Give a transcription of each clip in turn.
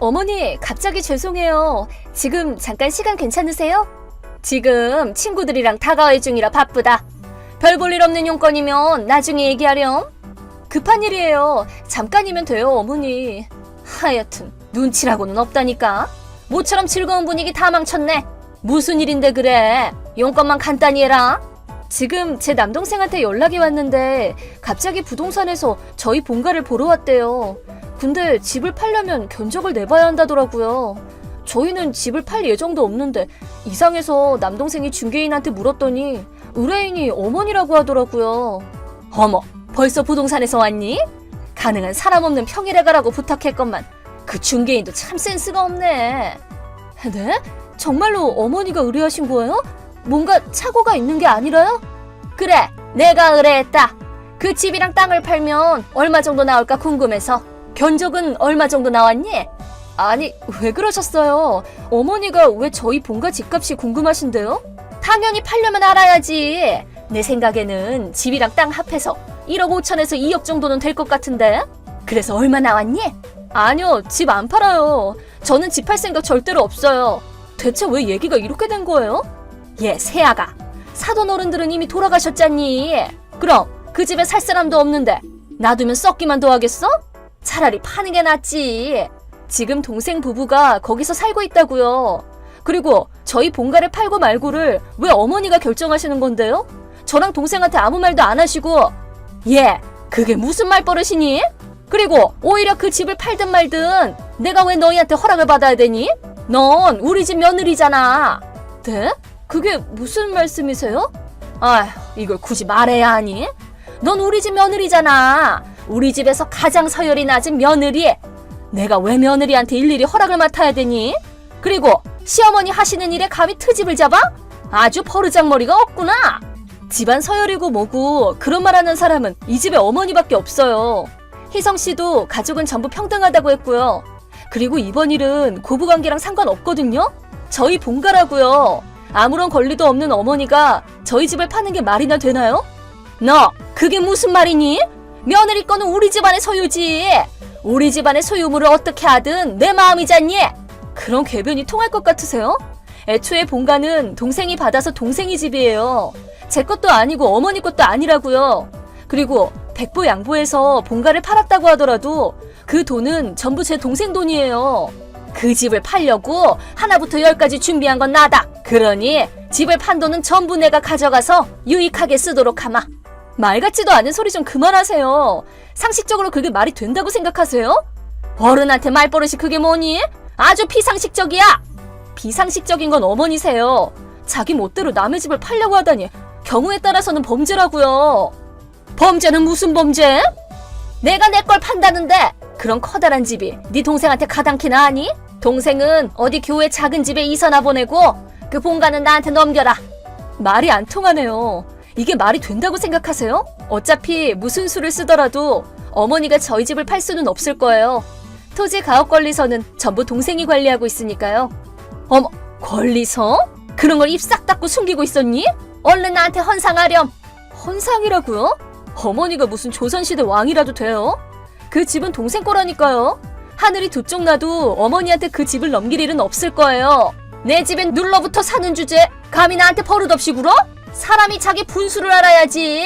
어머니, 갑자기 죄송해요. 지금 잠깐 시간 괜찮으세요? 지금 친구들이랑 다가올 중이라 바쁘다. 별 볼 일 없는 용건이면 나중에 얘기하렴. 급한 일이에요. 잠깐이면 돼요, 어머니. 하여튼 눈치라고는 없다니까. 모처럼 즐거운 분위기 다 망쳤네. 무슨 일인데 그래? 용건만 간단히 해라. 지금 제 남동생한테 연락이 왔는데 갑자기 부동산에서 저희 본가를 보러 왔대요. 근데 집을 팔려면 견적을 내봐야 한다더라고요. 저희는 집을 팔 예정도 없는데 이상해서 남동생이 중개인한테 물었더니 의뢰인이 어머니라고 하더라고요. 어머, 벌써 부동산에서 왔니? 가능한 사람 없는 평일에 가라고 부탁했건만 그 중개인도 참 센스가 없네. 네? 정말로 어머니가 의뢰하신 거예요? 뭔가 착오가 있는 게 아니라요? 그래, 내가 의뢰했다. 그 집이랑 땅을 팔면 얼마 정도 나올까 궁금해서. 견적은 얼마 정도 나왔니? 아니, 왜 그러셨어요? 어머니가 왜 저희 본가 집값이 궁금하신데요? 당연히 팔려면 알아야지. 내 생각에는 집이랑 땅 합해서 1억 5천에서 2억 정도는 될 것 같은데? 그래서 얼마 나왔니? 아니요, 집 안 팔아요. 저는 집 팔 생각 절대로 없어요. 대체 왜 얘기가 이렇게 된 거예요? 얘, 세아가. 사돈 어른들은 이미 돌아가셨잖니. 그럼 그 집에 살 사람도 없는데 놔두면 썩기만 더 하겠어? 차라리 파는 게 낫지. 지금 동생 부부가 거기서 살고 있다고요. 그리고 저희 본가를 팔고 말고를 왜 어머니가 결정하시는 건데요? 저랑 동생한테 아무 말도 안 하시고 얘, 그게 무슨 말버릇이니? 그리고 오히려 그 집을 팔든 말든 내가 왜 너희한테 허락을 받아야 되니? 넌 우리 집 며느리잖아. 네? 그게 무슨 말씀이세요? 아휴, 이걸 굳이 말해야 하니? 넌 우리 집 며느리잖아. 우리 집에서 가장 서열이 낮은 며느리. 내가 왜 며느리한테 일일이 허락을 맡아야 되니? 그리고 시어머니 하시는 일에 감히 트집을 잡아? 아주 버르장머리가 없구나. 집안 서열이고 뭐고 그런 말 하는 사람은 이 집의 어머니밖에 없어요. 희성 씨도 가족은 전부 평등하다고 했고요. 그리고 이번 일은 고부관계랑 상관없거든요? 저희 본가라고요. 아무런 권리도 없는 어머니가 저희 집을 파는 게 말이나 되나요? 너, 그게 무슨 말이니? 며느리 거는 우리 집안의 소유지. 우리 집안의 소유물을 어떻게 하든 내 마음이잖니. 그런 궤변이 통할 것 같으세요? 애초에 본가는 동생이 받아서 동생이 집이에요. 제 것도 아니고 어머니 것도 아니라고요. 그리고 백보 양보해서 본가를 팔았다고 하더라도 그 돈은 전부 제 동생 돈이에요. 그 집을 팔려고 하나부터 열까지 준비한 건 나다. 그러니 집을 판 돈은 전부 내가 가져가서 유익하게 쓰도록 하마. 말 같지도 않은 소리 좀 그만하세요. 상식적으로 그게 말이 된다고 생각하세요? 어른한테 말버릇이 그게 뭐니? 아주 비상식적이야! 비상식적인 건 어머니세요. 자기 멋대로 남의 집을 팔려고 하다니 경우에 따라서는 범죄라고요. 범죄는 무슨 범죄? 내가 내 걸 판다는데 그런 커다란 집이 네 동생한테 가당키나 하니? 동생은 어디 교회 작은 집에 이사나 보내고 그 본가는 나한테 넘겨라. 말이 안 통하네요. 이게 말이 된다고 생각하세요? 어차피 무슨 수를 쓰더라도 어머니가 저희 집을 팔 수는 없을 거예요. 토지 가업 권리서는 전부 동생이 관리하고 있으니까요. 어머, 권리서? 그런 걸 입 싹 닫고 숨기고 있었니? 얼른 나한테 헌상하렴. 헌상이라고요? 어머니가 무슨 조선시대 왕이라도 돼요? 그 집은 동생 거라니까요. 하늘이 두 쪽 나도 어머니한테 그 집을 넘길 일은 없을 거예요. 내 집엔 눌러붙어 사는 주제 감히 나한테 버릇없이 굴어? 사람이 자기 분수를 알아야지.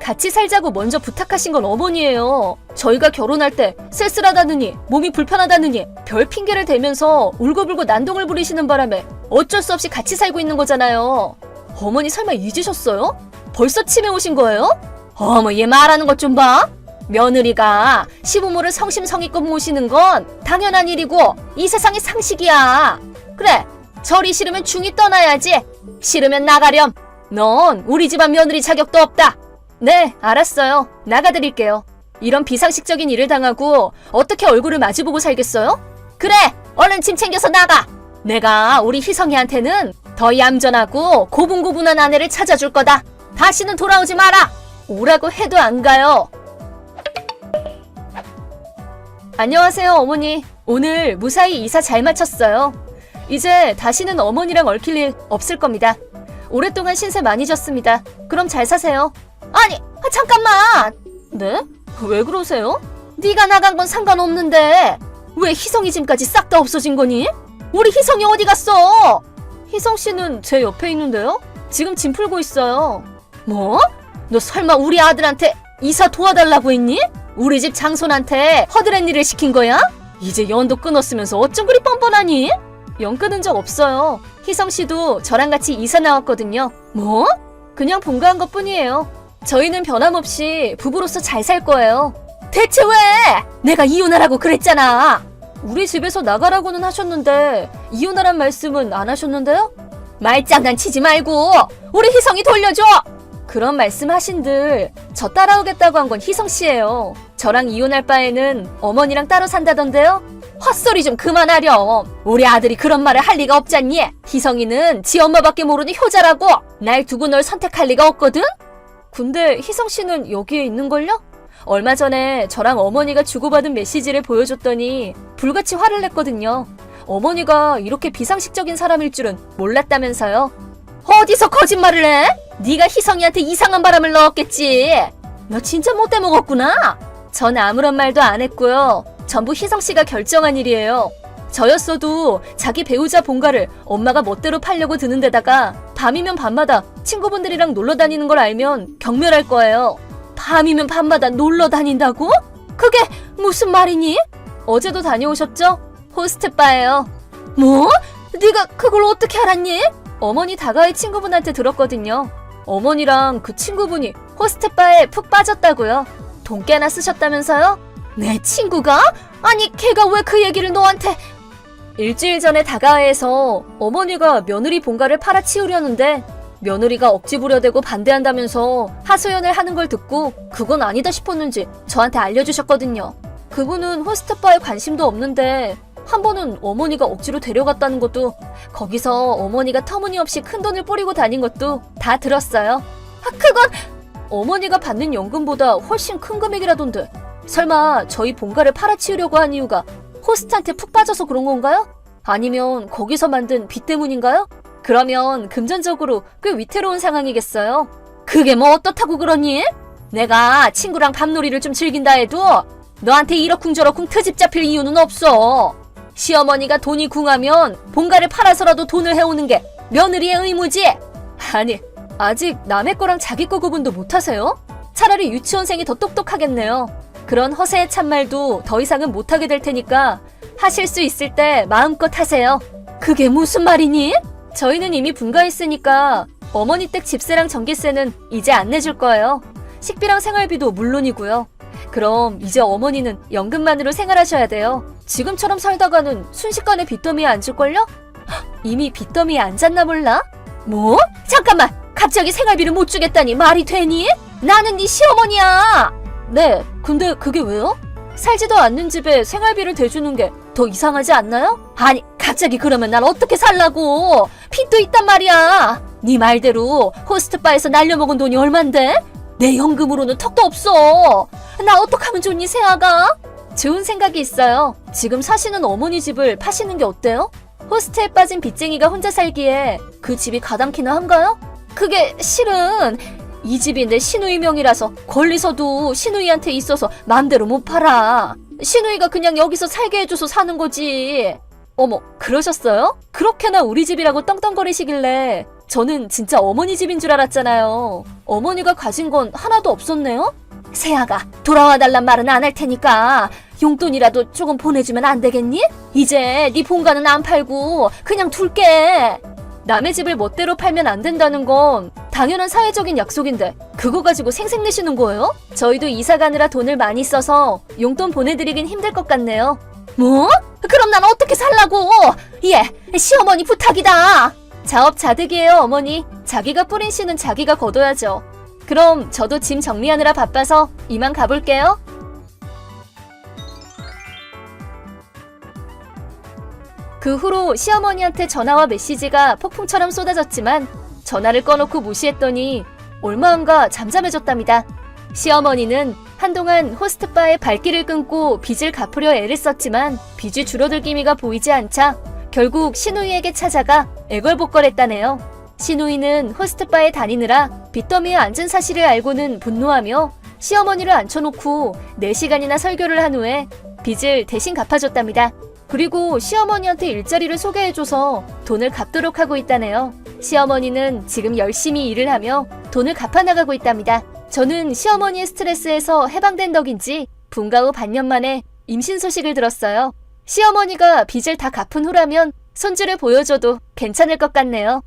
같이 살자고 먼저 부탁하신 건 어머니예요. 저희가 결혼할 때 쓸쓸하다느니 몸이 불편하다느니 별 핑계를 대면서 울고불고 난동을 부리시는 바람에 어쩔 수 없이 같이 살고 있는 거잖아요. 어머니 설마 잊으셨어요? 벌써 치매 오신 거예요? 어머 얘 말하는 것 좀 봐. 며느리가 시부모를 성심성의껏 모시는 건 당연한 일이고 이 세상의 상식이야. 그래 절이 싫으면 중이 떠나야지. 싫으면 나가렴. 넌 우리 집안 며느리 자격도 없다. 네, 알았어요. 나가드릴게요. 이런 비상식적인 일을 당하고 어떻게 얼굴을 마주보고 살겠어요? 그래, 얼른 짐 챙겨서 나가. 내가 우리 희성이한테는 더 얌전하고 고분고분한 아내를 찾아줄 거다. 다시는 돌아오지 마라. 오라고 해도 안 가요. 안녕하세요, 어머니. 오늘 무사히 이사 잘 마쳤어요. 이제 다시는 어머니랑 얽힐 일 없을 겁니다. 오랫동안 신세 많이 졌습니다. 그럼 잘 사세요. 아니, 아, 잠깐만. 네? 왜 그러세요? 네가 나간 건 상관없는데. 왜 희성이 짐까지 싹 다 없어진 거니? 우리 희성이 어디 갔어? 희성 씨는 제 옆에 있는데요? 지금 짐 풀고 있어요. 뭐? 너 설마 우리 아들한테 이사 도와달라고 했니? 우리 집 장손한테 허드렛 일을 시킨 거야? 이제 연도 끊었으면서 어쩜 그리 뻔뻔하니? 연 끊은 적 없어요. 희성 씨도 저랑 같이 이사 나왔거든요. 뭐? 그냥 본가한 것 뿐이에요. 저희는 변함없이 부부로서 잘 살 거예요. 대체 왜? 내가 이혼하라고 그랬잖아. 우리 집에서 나가라고는 하셨는데 이혼하란 말씀은 안 하셨는데요? 말장난 치지 말고 우리 희성이 돌려줘. 그런 말씀하신들 저 따라오겠다고 한 건 희성 씨예요. 저랑 이혼할 바에는 어머니랑 따로 산다던데요? 헛소리 좀 그만하렴. 우리 아들이 그런 말을 할 리가 없잖니. 희성이는 지 엄마밖에 모르는 효자라고. 날 두고 널 선택할 리가 없거든. 근데 희성 씨는 여기에 있는걸요? 얼마 전에 저랑 어머니가 주고받은 메시지를 보여줬더니 불같이 화를 냈거든요. 어머니가 이렇게 비상식적인 사람일 줄은 몰랐다면서요. 어디서 거짓말을 해? 네가 희성이한테 이상한 바람을 넣었겠지. 너 진짜 못돼 먹었구나. 전 아무런 말도 안 했고요. 전부 희성 씨가 결정한 일이에요. 저였어도 자기 배우자 본가를 엄마가 멋대로 팔려고 드는 데다가 밤이면 밤마다 친구분들이랑 놀러 다니는 걸 알면 경멸할 거예요. 밤이면 밤마다 놀러 다닌다고? 그게 무슨 말이니? 어제도 다녀오셨죠? 호스트바예요. 뭐? 네가 그걸 어떻게 알았니? 어머니 다가의 친구분한테 들었거든요. 어머니랑 그 친구분이 호스트바에 푹 빠졌다고요. 돈 꽤나 쓰셨다면서요? 내 친구가? 아니 걔가 왜 그 얘기를 너한테 일주일 전에 다가에서 어머니가 며느리 본가를 팔아치우려는데 며느리가 억지 부려대고 반대한다면서 하소연을 하는 걸 듣고 그건 아니다 싶었는지 저한테 알려주셨거든요. 그분은 호스트바에 관심도 없는데 한 번은 어머니가 억지로 데려갔다는 것도 거기서 어머니가 터무니없이 큰 돈을 뿌리고 다닌 것도 다 들었어요. 아, 그건 어머니가 받는 연금보다 훨씬 큰 금액이라던데 설마 저희 본가를 팔아치우려고 한 이유가 호스트한테 푹 빠져서 그런 건가요? 아니면 거기서 만든 빚 때문인가요? 그러면 금전적으로 꽤 위태로운 상황이겠어요. 그게 뭐 어떻다고 그러니? 내가 친구랑 밤놀이를 좀 즐긴다 해도 너한테 이러쿵저러쿵 트집 잡힐 이유는 없어. 시어머니가 돈이 궁하면 본가를 팔아서라도 돈을 해오는 게 며느리의 의무지. 아니, 아직 남의 거랑 자기 거 구분도 못하세요? 차라리 유치원생이 더 똑똑하겠네요. 그런 허세의 참말도 더 이상은 못하게 될 테니까 하실 수 있을 때 마음껏 하세요. 그게 무슨 말이니? 저희는 이미 분가했으니까 어머니 댁 집세랑 전기세는 이제 안 내줄 거예요. 식비랑 생활비도 물론이고요. 그럼 이제 어머니는 연금만으로 생활하셔야 돼요. 지금처럼 살다가는 순식간에 빚더미에 앉을걸요? 헉, 이미 빚더미에 앉았나 몰라? 뭐? 잠깐만! 갑자기 생활비를 못 주겠다니 말이 되니? 나는 네 시어머니야! 네, 근데 그게 왜요? 살지도 않는 집에 생활비를 대주는 게 더 이상하지 않나요? 아니, 갑자기 그러면 난 어떻게 살라고? 빚도 있단 말이야. 네 말대로 호스트바에서 날려먹은 돈이 얼만데? 내 연금으로는 턱도 없어. 나 어떡하면 좋니, 세아가? 좋은 생각이 있어요. 지금 사시는 어머니 집을 파시는 게 어때요? 호스트에 빠진 빚쟁이가 혼자 살기에 그 집이 가당키나 한가요? 그게 실은 이 집이 내 시누이 명이라서 권리서도 시누이한테 있어서 마음대로 못 팔아. 시누이가 그냥 여기서 살게 해줘서 사는 거지. 어머, 그러셨어요? 그렇게나 우리 집이라고 떵떵거리시길래 저는 진짜 어머니 집인 줄 알았잖아요. 어머니가 가진 건 하나도 없었네요? 세아가 돌아와 달란 말은 안 할 테니까 용돈이라도 조금 보내주면 안 되겠니? 이제 네 본가는 안 팔고 그냥 둘게. 남의 집을 멋대로 팔면 안 된다는 건 당연한 사회적인 약속인데 그거 가지고 생색내시는 거예요? 저희도 이사 가느라 돈을 많이 써서 용돈 보내드리긴 힘들 것 같네요. 뭐? 그럼 난 어떻게 살라고? 예, 시어머니 부탁이다. 자업자득이에요, 어머니. 자기가 뿌린 씨는 자기가 거둬야죠. 그럼 저도 짐 정리하느라 바빠서 이만 가볼게요. 그 후로 시어머니한테 전화와 메시지가 폭풍처럼 쏟아졌지만 전화를 꺼놓고 무시했더니 얼마 안가 잠잠해졌답니다. 시어머니는 한동안 호스트바의 발길을 끊고 빚을 갚으려 애를 썼지만 빚이 줄어들 기미가 보이지 않자 결국 신우이에게 찾아가 애걸복걸했다네요. 신우이는 호스트바에 다니느라 빚더미에 앉은 사실을 알고는 분노하며 시어머니를 앉혀놓고 4시간이나 설교를 한 후에 빚을 대신 갚아줬답니다. 그리고 시어머니한테 일자리를 소개해줘서 돈을 갚도록 하고 있다네요. 시어머니는 지금 열심히 일을 하며 돈을 갚아나가고 있답니다. 저는 시어머니의 스트레스에서 해방된 덕인지 분가 후 반년 만에 임신 소식을 들었어요. 시어머니가 빚을 다 갚은 후라면 손주를 보여줘도 괜찮을 것 같네요.